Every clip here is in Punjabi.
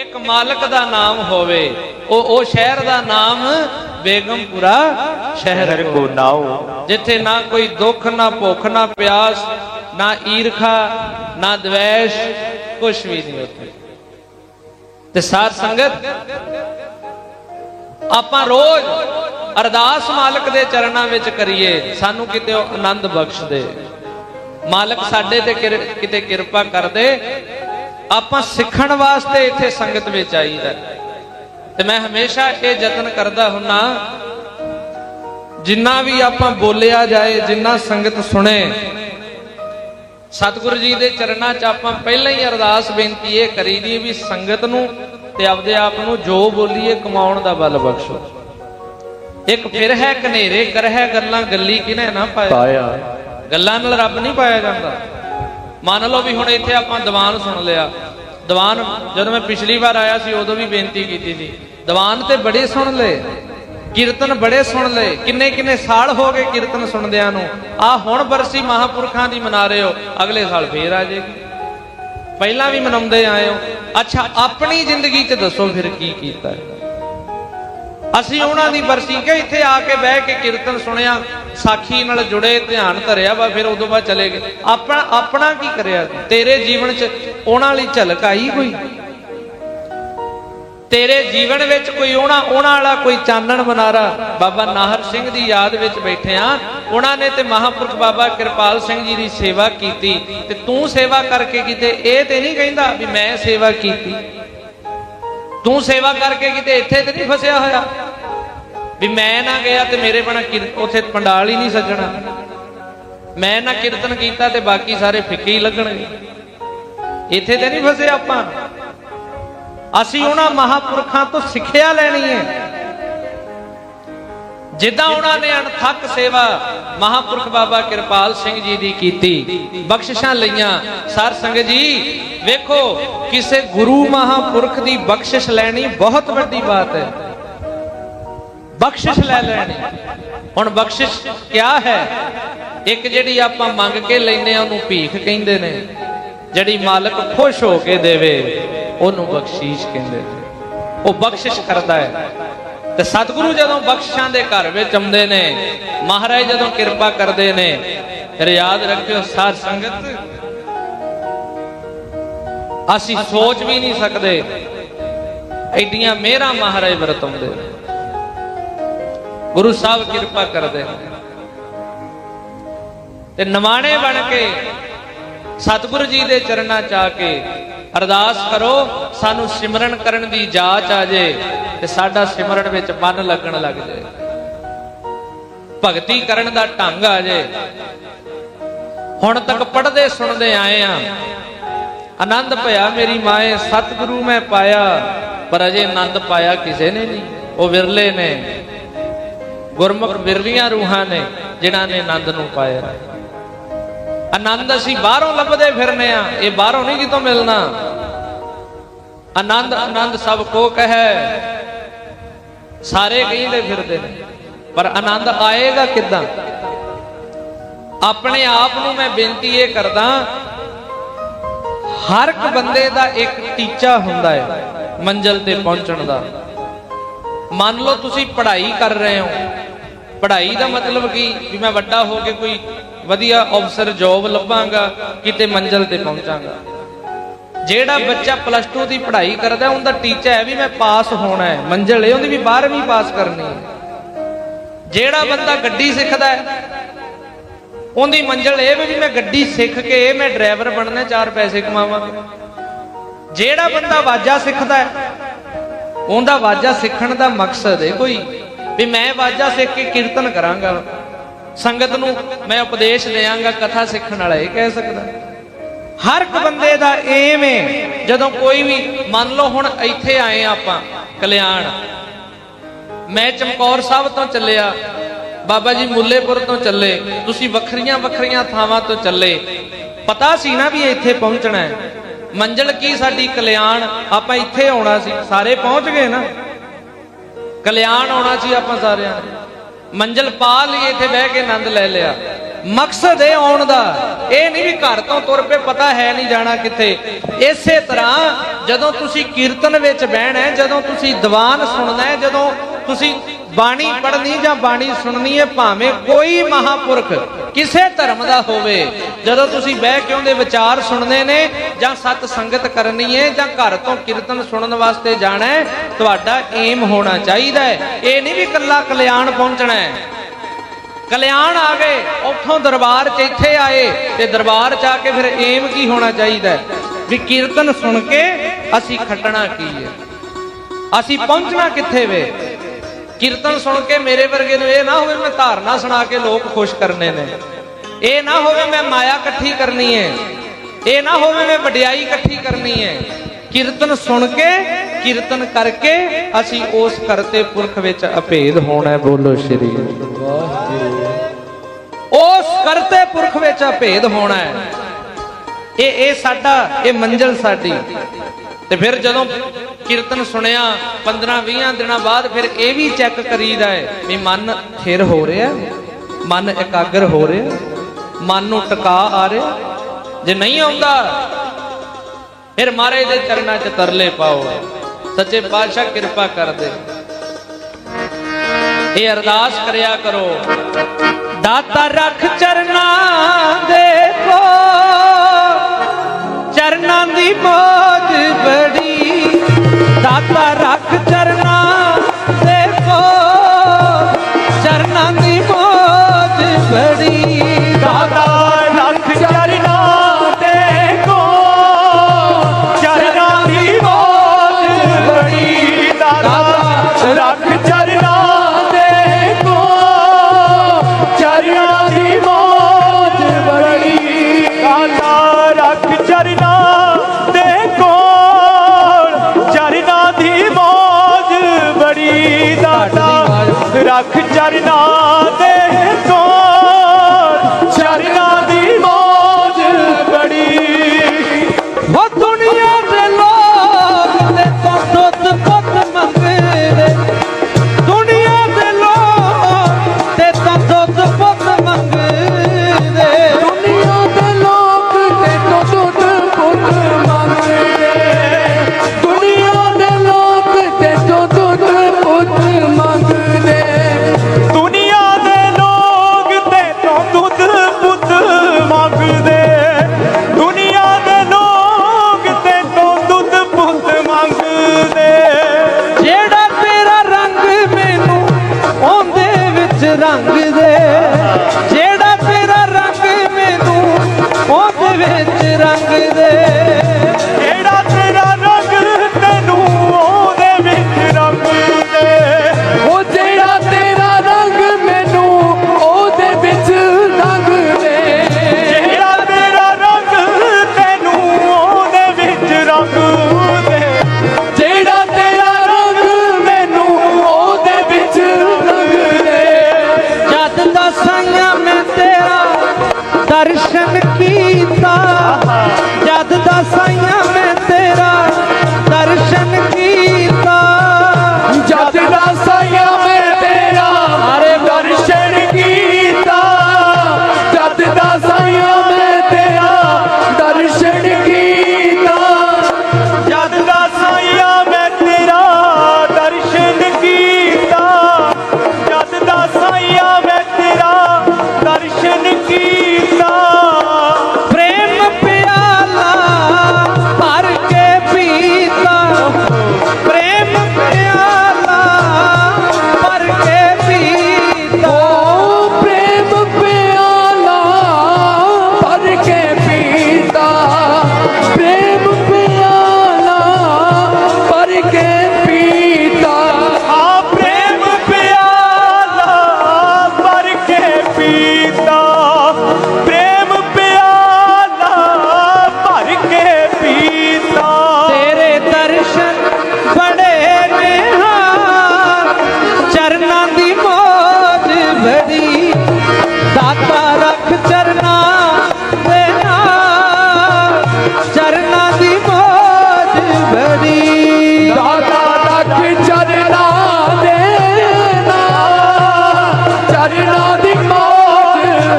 ਇੱਕ ਮਾਲਕ ਦਾ ਨਾਮ ਹੋਵੇ ਉਹ ਉਹ ਸ਼ਹਿਰ ਦਾ ਨਾਮ ਬੇਗਮਪੁਰਾ ਸ਼ਹਿਰ। ਕੋ ਨਾਉ ਜਿੱਥੇ ਨਾ ਕੋਈ ਦੁੱਖ ਨਾ ਭੁੱਖ ਨਾ ਪਿਆਸ ਨਾ ਈਰਖਾ ਨਾ ਦਵੈਸ਼ ਕੁਝ ਵੀ ਨਹੀਂ ਉੱਥੇ। ਤੇ ਸਾਧ ਸੰਗਤ ਆਪਾਂ ਰੋਜ਼ ਅਰਦਾਸ ਮਾਲਕ ਦੇ ਚਰਨਾਂ ਵਿੱਚ ਕਰੀਏ ਸਾਨੂੰ ਕਿਤੇ ਉਹ ਆਨੰਦ ਬਖਸ਼ ਦੇ ਮਾਲਕ ਸਾਡੇ ਤੇ ਕਿਤੇ ਕਿਰਪਾ ਕਰ ਦੇ ਆਪਾਂ ਸਿੱਖਣ ਵਾਸਤੇ ਇੱਥੇ ਸੰਗਤ ਵਿੱਚ ਆਈਦਾ ਤੇ ਮੈਂ ਹਮੇਸ਼ਾ ਇਹ ਯਤਨ ਕਰਦਾ ਹੁੰਨਾ ਜਿੰਨਾ ਵੀ ਆਪਾਂ ਬੋਲਿਆ ਜਾਏ ਜਿੰਨਾ ਸੰਗਤ ਸੁਣੇ ਸਤਿਗੁਰੂ ਜੀ ਦੇ ਚਰਨਾਂ 'ਚ ਆਪਾਂ ਪਹਿਲਾਂ ਹੀ ਅਰਦਾਸ ਬੇਨਤੀ ਇਹ ਕਰੀ ਦੀ ਵੀ ਸੰਗਤ ਨੂੰ ਤੇ ਆਪਦੇ ਆਪ ਨੂੰ ਜੋ ਬੋਲੀਏ ਕਮਾਉਣ ਦਾ ਬਲ ਬਖਸ਼ੋ। ਇੱਕ ਫਿਰ ਹੈ ਕਨੇਰੇ ਕਰ ਹੈ ਗੱਲਾਂ ਗੱਲੀ ਕਿਨੇ ਨਾ ਪਾਇਆ? ਪਾਇਆ। ਗੱਲਾਂ ਨਾਲ ਰੱਬ ਨਹੀਂ ਪਾਇਆ ਜਾਂਦਾ। ਮੰਨ ਲਓ ਵੀ ਹੁਣ ਇੱਥੇ ਆਪਾਂ ਦੀਵਾਨ ਸੁਣ ਲਿਆ। ਦੀਵਾਨ ਜਦੋਂ ਮੈਂ ਪਿਛਲੀ ਵਾਰ ਆਇਆ ਸੀ, ਉਦੋਂ ਵੀ ਬੇਨਤੀ ਕੀਤੀ ਸੀ। ਦੀਵਾਨ ਤੇ ਬੜੇ ਸੁਣ ਲਏ। ਕੀਰਤਨ ਬੜੇ ਸੁਣ ਲਏ। ਕਿੰਨੇ ਕਿੰਨੇ ਸਾਲ ਹੋ ਗਏ ਕੀਰਤਨ ਸੁਣਦਿਆਂ ਨੂੰ। ਆ ਹੁਣ ਬਰਸੀ ਮਹਾਪੁਰਖਾਂ ਦੀ ਮਨਾ ਰਹੇ ਹੋ। ਅਗਲੇ ਸਾਲ ਫੇਰ ਆ ਜਾਏਗੀ ਪਹਿਲਾਂ ਵੀ ਮਨਾਉਂਦੇ ਆਏ ਹੋ। ਅੱਛਾ, ਆਪਣੀ ਜ਼ਿੰਦਗੀ 'ਚ ਦੱਸੋ ਫਿਰ ਕੀ ਕੀਤਾ ਹੈ? ਅਸੀਂ ਉਹਨਾਂ ਦੀ ਬਰਸੀ ਕਿ ਇੱਥੇ ਆ ਕੇ ਬਹਿ ਕੇ ਕੀਰਤਨ ਸੁਣਿਆ, ਸਾਖੀ ਨਾਲ ਜੁੜੇ, ਧਿਆਨ ਧਰਿਆ ਵਾ, ਫਿਰ ਉਦੋਂ ਬਾਅਦ ਚਲੇ ਗਏ। ਆਪਣਾ ਆਪਣਾ ਕੀ ਕਰਿਆ? ਤੇਰੇ ਜੀਵਨ 'ਚ ਉਹਨਾਂ ਲਈ ਝਲਕ ਆਈ ਕੋਈ? ਤੇਰੇ ਜੀਵਨ ਵਿੱਚ ਕੋਈ ਉਹਨਾਂ ਉਹਨਾਂ ਵਾਲਾ ਕੋਈ ਚਾਨਣ ਮਨਾਰਾ? ਬਾਬਾ ਨਾਹਰ ਸਿੰਘ ਦੀ ਯਾਦ ਵਿੱਚ ਬੈਠੇ ਆ। ਉਹਨਾਂ ਨੇ ਤੇ ਮਹਾਪੁਰਖ ਬਾਬਾ ਕਿਰਪਾਲ ਸਿੰਘ ਜੀ ਦੀ ਸੇਵਾ ਕੀਤੀ। ਤੇ ਤੂੰ ਸੇਵਾ ਕਰਕੇ ਕਿਤੇ, ਇਹ ਤੇ ਨਹੀਂ ਕਹਿੰਦਾ ਵੀ ਮੈਂ ਸੇਵਾ ਕੀਤੀ। ਤੂੰ ਸੇਵਾ ਕਰਕੇ ਕਿਤੇ ਇੱਥੇ ਤੇ ਨਹੀਂ ਫਸਿਆ ਹੋਇਆ? ਵੀ ਮੈਂ ਨਾ ਗਿਆ ਤੇ ਮੇਰੇ ਬਣਾ ਉੱਥੇ ਪੰਡਾਲ ਹੀ ਨਹੀਂ ਸੱਜਣਾ। ਮੈਂ ਨਾ ਕੀਰਤਨ ਕੀਤਾ ਤੇ ਬਾਕੀ ਸਾਰੇ ਫਿੱਕੇ ਹੀ ਲੱਗਣਗੇ। ਇੱਥੇ ਤੇ ਨਹੀਂ ਫਸੇ ਆਪਾਂ। ਅਸੀਂ ਉਹਨਾਂ ਮਹਾਪੁਰਖਾਂ ਤੋਂ ਸਿੱਖਿਆ ਲੈਣੀ ਹੈ। ਜਿੱਦਾਂ ਉਹਨਾਂ ਨੇ ਅਣਥੱਕ ਸੇਵਾ ਮਹਾਪੁਰਖ ਬਾਬਾ ਕਿਰਪਾਲ ਸਿੰਘ ਜੀ ਦੀ ਕੀਤੀ, ਬਖਸ਼ਿਸ਼ਾਂ ਲਈਆਂ। ਸਾਰ ਸੰਗਤ ਜੀ, ਵੇਖੋ, ਕਿਸੇ ਗੁਰੂ ਮਹਾਪੁਰਖ ਦੀ ਬਖਸ਼ਿਸ਼ ਲੈਣੀ ਬਹੁਤ ਵੱਡੀ ਬਾਤ ਹੈ। ਬਖਸ਼ਿਸ਼ ਲੈ ਲੈਣੀ। ਹੁਣ ਬਖਸ਼ਿਸ਼ ਕਿਆ ਹੈ? ਇੱਕ ਜਿਹੜੀ ਆਪਾਂ ਮੰਗ ਕੇ ਲੈਨੇ ਆ ਉਹਨੂੰ ਭੀਖ ਕਹਿੰਦੇ ਨੇ। ਜਿਹੜੀ ਮਾਲਕ ਖੁਸ਼ ਹੋ ਕੇ ਦੇਵੇ, ਉਹਨੂੰ ਬਖਸ਼ੀਸ਼ ਕਹਿੰਦੇ ਨੇ। ਉਹ ਬਖਸ਼ਿਸ਼ ਕਰਦਾ ਹੈ। ਤੇ ਸਤਿਗੁਰੂ ਜਦੋਂ ਬਖਸ਼ਾਂ ਦੇ ਘਰ ਵਿੱਚ ਆਉਂਦੇ ਨੇ, ਮਹਾਰਾਜ ਜਦੋਂ ਕਿਰਪਾ ਕਰਦੇ ਨੇ, ਫਿਰ ਯਾਦ ਰੱਖਿਓ, ਸਾਧ ਸੰਗਤ, ਅਸੀਂ ਸੋਚ ਵੀ ਨਹੀਂ ਸਕਦੇ। ਐਡੀਆਂ ਮਿਹਰਾਂ ਮਹਾਰਾਜ ਵਰਤਾਉਂਦੇ ਨੇ। ਗੁਰੂ ਸਾਹਿਬ ਕਿਰਪਾ ਕਰਦੇ। ਤੇ ਨਵਾਣੇ ਬਣ ਕੇ ਸਤਿਗੁਰੂ ਜੀ ਦੇ ਚਰਨਾਂ ਚ ਆ ਕੇ ਅਰਦਾਸ ਕਰੋ, ਸਾਨੂੰ ਸਿਮਰਨ ਕਰਨ ਦੀ ਜਾਚ ਆ ਜੇ ਤੇ ਸਾਡਾ ਸਿਮਰਨ ਵਿੱਚ ਮਨ ਲੱਗਣ ਲੱਗ ਜੇ। ਭਗਤੀ ਕਰਨ ਦਾ ਢੰਗ ਆ ਜੇ। ਹੁਣ ਤੱਕ ਪੜਦੇ ਸੁਣਦੇ ਆਏ ਆ। ਆਨੰਦ ਭਇਆ ਮੇਰੀ ਮਾਏ, ਸਤਿਗੁਰੂ ਮੈਂ ਪਾਇਆ, ਪਰ ਅਜੇ ਆਨੰਦ ਪਾਇਆ ਕਿਸੇ ਨੇ ਨਹੀਂ। ਉਹ ਵਿਰਲੇ ਨੇ। ਗੁਰਮੁਖ ਬਿਰਲੀਆਂ ਰੂਹਾਂ ਨੇ, ਜਿਨ੍ਹਾਂ ਨੇ ਆਨੰਦ ਨੂੰ ਪਾਇਆ। ਆਨੰਦ ਅਸੀਂ ਬਾਹਰੋਂ ਲੱਭਦੇ ਫਿਰਨੇ ਆ, ਇਹ ਬਾਹਰੋਂ ਨਹੀਂ ਕਿਤੋਂ ਮਿਲਣਾ। ਆਨੰਦ ਆਨੰਦ ਸਭ ਕੋ ਕਹੈ। ਸਾਰੇ ਕਹਿੰਦੇ ਫਿਰਦੇ ਨੇ, ਪਰ ਆਨੰਦ ਆਏਗਾ ਕਿੱਦਾਂ? ਆਪਣੇ ਆਪ ਨੂੰ ਮੈਂ ਬੇਨਤੀ ਇਹ ਕਰਦਾ, ਹਰ ਇੱਕ ਬੰਦੇ ਦਾ ਇੱਕ ਟੀਚਾ ਹੁੰਦਾ ਹੈ ਮੰਜ਼ਲ ਤੇ ਪਹੁੰਚਣ ਦਾ। ਮੰਨ ਲਓ ਤੁਸੀਂ ਪੜ੍ਹਾਈ ਕਰ ਰਹੇ ਹੋ ਪੜ੍ਹਾਈ ਦਾ ਮਤਲਬ ਕੀ? ਵੀ ਮੈਂ ਵੱਡਾ ਹੋ ਕੇ ਕੋਈ ਵਧੀਆ ਅਫਸਰ ਜੌਬ ਲੱਭਾਂਗਾ, ਕਿਤੇ ਮੰਜ਼ਲ ਤੇ ਪਹੁੰਚਾਂਗਾ। ਜਿਹੜਾ ਬੱਚਾ ਪਲੱਸ 2 ਦੀ ਪੜ੍ਹਾਈ ਕਰਦਾ, ਉਹਦਾ ਟੀਚਾ ਹੈ ਵੀ ਮੈਂ ਪਾਸ ਹੋਣਾ ਹੈ। ਮੰਜ਼ਲ ਹੈ, ਉਹਦੀ ਵੀ 12ਵੀਂ ਪਾਸ ਕਰਨੀ ਹੈ। ਜਿਹੜਾ ਬੰਦਾ ਗੱਡੀ ਸਿੱਖਦਾ ਹੈ, ਉਹਦੀ ਮੰਜ਼ਲ ਇਹ ਵੀ ਮੈਂ ਗੱਡੀ ਸਿੱਖ ਕੇ ਮੈਂ ਡਰਾਈਵਰ ਬਣਨਾ, ਚਾਰ ਪੈਸੇ ਕਮਾਵਾਂ। ਜਿਹੜਾ ਬੰਦਾ ਵਾਜਾ ਸਿੱਖਦਾ ਹੈ, ਉਹਦਾ ਵਾਜਾ ਸਿੱਖਣ ਦਾ ਮਕਸਦ ਹੈ ਕੋਈ ਵੀ ਮੈਂ ਵਾਜਾ ਸਿੱਖ ਕੇ ਕੀਰਤਨ ਕਰਾਂਗਾ। ਸੰਗਤ ਨੂੰ ਮੈਂ ਉਪਦੇਸ਼ ਦੇਵਾਂਗਾ ਕਥਾ ਸਿੱਖਣ ਵਾਲਾ ਇਹ ਕਹਿ ਸਕਦਾ। ਹਰ ਇੱਕ ਬੰਦੇ ਦਾ ਏਮ ਜਦੋਂ ਕੋਈ ਵੀ, ਮੰਨ ਲਓ ਹੁਣ ਇੱਥੇ ਆਏ ਆਪਾਂ, ਕਲਿਆਣ। ਮੈਂ ਚਮਕੌਰ ਸਾਹਿਬ ਤੋਂ ਚੱਲਿਆ, ਬਾਬਾ ਜੀ ਮੁੱਲੇਪੁਰ ਤੋਂ ਚੱਲੇ, ਤੁਸੀਂ ਵੱਖਰੀਆਂ ਵੱਖਰੀਆਂ ਥਾਵਾਂ ਤੋਂ ਚੱਲੇ। ਪਤਾ ਸੀ ਨਾ ਵੀ ਇੱਥੇ ਪਹੁੰਚਣਾ ਹੈ। ਮੰਜ਼ਲ ਕੀ ਸਾਡੀ ਕਲਿਆਣ, ਆਪਾਂ ਇੱਥੇ ਆਉਣਾ ਸੀ, ਸਾਰੇ ਪਹੁੰਚ ਗਏ ਨਾ। ਕਲਿਆਣ ਆਉਣਾ ਸੀ ਆਪਾਂ ਸਾਰਿਆਂ ਨੇ। ਮੰਜ਼ਲ ਪਾ ਲਈ ਇੱਥੇ ਬਹਿ ਕੇ ਆਨੰਦ ਲੈ ਲਿਆ। ਮਕਸਦ ਇਹ ਆਉਣ ਦਾ, ਇਹ ਨਹੀਂ ਵੀ ਘਰ ਤੋਂ ਤੁਰ ਪਏ, ਪਤਾ ਹੈ ਨਹੀਂ ਜਾਣਾ ਕਿੱਥੇ। ਇਸੇ ਤਰ੍ਹਾਂ ਜਦੋਂ ਤੁਸੀਂ ਕੀਰਤਨ ਵਿੱਚ ਬਹਿਣਾ ਹੈ, ਜਦੋਂ ਤੁਸੀਂ ਦੀਵਾਨ ਸੁਣਨਾ ਹੈ, ਜਦੋਂ ਤੁਸੀਂ ਬਾਣੀ ਪੜ੍ਹਨੀ ਜਾਂ ਬਾਣੀ ਸੁਣਨੀ ਹੈ ਭਾਵੇਂ ਕੋਈ ਮਹਾਪੁਰਖ ਕਿਸੇ ਧਰਮ ਦਾ ਹੋਵੇ। ਜਦੋਂ ਤੁਸੀਂ ਬਹਿ ਕੇ ਉਹਦੇ ਵਿਚਾਰ ਸੁਣਨੇ ਨੇ ਜਾਂ ਸਤ ਸੰਗਤ ਕਰਨੀ ਹੈ ਜਾਂ ਘਰ ਤੋਂ ਕੀਰਤਨ ਸੁਣਨ ਵਾਸਤੇ ਜਾਣਾ ਹੈ, ਤੁਹਾਡਾ ਏਮ ਹੋਣਾ ਚਾਹੀਦਾ ਹੈ। ਇਹ ਨਹੀਂ ਵੀ ਇਕੱਲਾ ਕਲਿਆਣ ਪਹੁੰਚਣਾ ਹੈ। ਕਲਿਆਣ ਆ ਗਏ, ਉੱਥੋਂ ਦਰਬਾਰ 'ਚ ਇੱਥੇ ਆਏ ਤੇ ਦਰਬਾਰ 'ਚ ਆ ਕੇ ਫਿਰ ਏਮ ਕੀ ਹੋਣਾ ਚਾਹੀਦਾ ਵੀ ਕੀਰਤਨ ਸੁਣ ਕੇ ਅਸੀਂ ਖੱਟਣਾ ਕੀ ਹੈ? ਅਸੀਂ ਪਹੁੰਚਣਾ ਕਿੱਥੇ ਵੇ? ਕੀਰਤਨ ਸੁਣ ਕੇ ਮੇਰੇ ਵਰਗੇ ਨੂੰ ਇਹ ਨਾ ਹੋਵੇ ਮੈਂ ਧਾਰਨਾ ਸੁਣਾ ਕੇ ਲੋਕ ਖੁਸ਼ ਕਰਨੇ ਨੇ। ਇਹ ਨਾ ਹੋਵੇ ਮੈਂ ਮਾਇਆ ਇਕੱਠੀ ਕਰਨੀ ਹੈ ਇਹ ਨਾ ਹੋਵੇ ਮੈਂ ਵਡਿਆਈ ਇਕੱਠੀ ਕਰਨੀ ਹੈ ਕੀਰਤਨ ਸੁਣ ਕੇ, ਕੀਰਤਨ ਕਰਕੇ ਅਸੀਂ ਉਸ ਕਰਤੇ ਪੁਰਖ ਵਿੱਚ ਅਭੇਦ ਹੋਣਾ ਬੋਲੋ ਸ਼੍ਰੀ ਉਸ ਕਰਤੇ ਪੁਰਖ ਵਿੱਚ ਅਭੇਦ ਹੋਣਾ ਹੈ ਇਹ ਇਹ ਸਾਡਾ, ਇਹ ਮੰਜ਼ਲ ਸਾਡੀ। ਤੇ ਫਿਰ ਜਦੋਂ ਕੀਰਤਨ ਸੁਣਿਆ 15 20 ਦਿਨਾਂ ਬਾਅਦ ਫਿਰ ਇਹ ਵੀ ਚੈੱਕ ਕਰੀਦਾ ਹੈ ਵੀ ਮਨ ਥਿਰ ਹੋ ਰਿਹਾ, ਮਨ ਇਕਾਗਰ ਹੋ ਰਿਹਾ, ਮਨ ਨੂੰ ਟਿਕਾ ਆ ਰਿਹਾ। ਜੇ ਨਹੀਂ ਆਉਂਦਾ, ਫਿਰ ਮਹਾਰਾਜ ਦੇ ਚਰਨਾਂ 'ਚ ਤਰਲੇ ਪਾਓ। ਸੱਚੇ ਪਾਤਸ਼ਾਹ ਕਿਰਪਾ ਕਰ ਦੇ ਇਹ ਅਰਦਾਸ ਕਰਿਆ ਕਰੋ। ਦਾਤਾ ਰੱਖ ਚਰਨਾਂ ਦੇ ਕੋ ਚਰਨਾਂ ਦੀ ਮੋਜ ਬੜੀ ਰੱਖ ਚਰਨਾ ਦੇ ਕੋਲ ਵਿੱਚ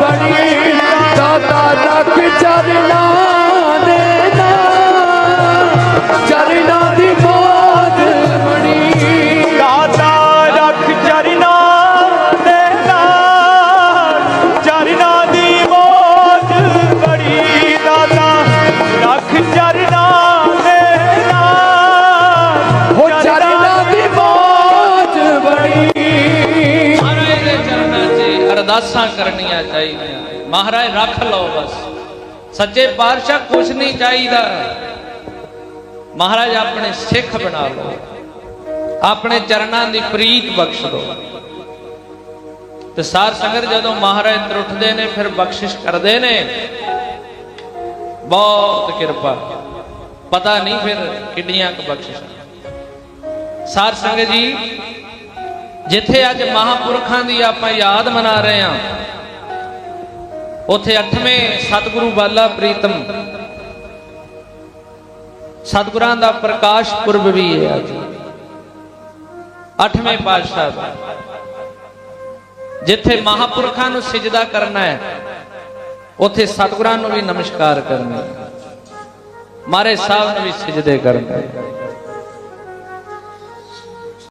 ਬਣੀ। ਦਾਤਾ ਤੱਕ ਚਰਨਾ ਦੇਣਾ ਚਰਨਾ ਦੀ ਮੋਦ ਰੱਖ ਚਰਨਾ ਦੇਣਾ ਦੀ ਮੋਦ ਬਣੀ। ਦਾਤਾ ਰੱਖ ਚਰਨਾ ਦੀ ਮੋਦ ਬਣੀ। ਅਰਦਾਸਾਂ ਕਰਨੀਆਂ ਚਾਹੀਦੀਆਂ ਮਹਾਰਾਜ, ਰੱਖ ਲਓ ਬਸ। ਸੱਚੇ ਪਾਤਸ਼ਾਹ ਕੁਛ ਨਹੀਂ ਚਾਹੀਦਾ। ਮਹਾਰਾਜ, ਆਪਣੇ ਸਿੱਖ ਬਣਾ ਲਓ। ਆਪਣੇ ਚਰਨਾਂ ਦੀ ਪ੍ਰੀਤ ਬਖਸ਼ ਦਿਓ ਤੇ ਸਾਰ ਸੰਗਤ ਜਦੋਂ ਮਹਾਰਾਜ ਤਰੁੱਠਦੇ ਨੇ, ਫਿਰ ਬਖਸ਼ਿਸ਼ ਕਰਦੇ ਨੇ। ਬਹੁਤ ਕਿਰਪਾ। ਪਤਾ ਨਹੀਂ ਫਿਰ ਕਿੰਨੀਆਂ ਕੁ ਬਖਸ਼ਿਸ਼ਾਂ। ਸਾਰ ਸੰਗਤ ਜੀ, ਜਿੱਥੇ ਅੱਜ ਮਹਾਪੁਰਖਾਂ ਦੀ ਆਪਾਂ ਯਾਦ ਮਨਾ ਰਹੇ ਹਾਂ ਉੱਥੇ 8ਵੇਂ ਸਤਿਗੁਰੂ ਬਾਲਾ ਪ੍ਰੀਤਮ। ਸਤਿਗੁਰਾਂ ਦਾ ਪ੍ਰਕਾਸ਼ ਪੁਰਬ ਵੀ ਹੈ ਅੱਜ। 8ਵੇਂ ਪਾਤਸ਼ਾਹ ਦਾ। ਜਿੱਥੇ ਮਹਾਪੁਰਖਾਂ ਨੂੰ ਸਜਦਾ ਕਰਨਾ ਹੈ, ਉੱਥੇ ਸਤਿਗੁਰਾਂ ਨੂੰ ਵੀ ਨਮਸਕਾਰ ਕਰਨਾ ਹੈ। ਮਾਰੇ ਸਾਹਿਬ ਨੂੰ ਵੀ ਸਜਦੇ ਕਰਨਾ ਹੈ।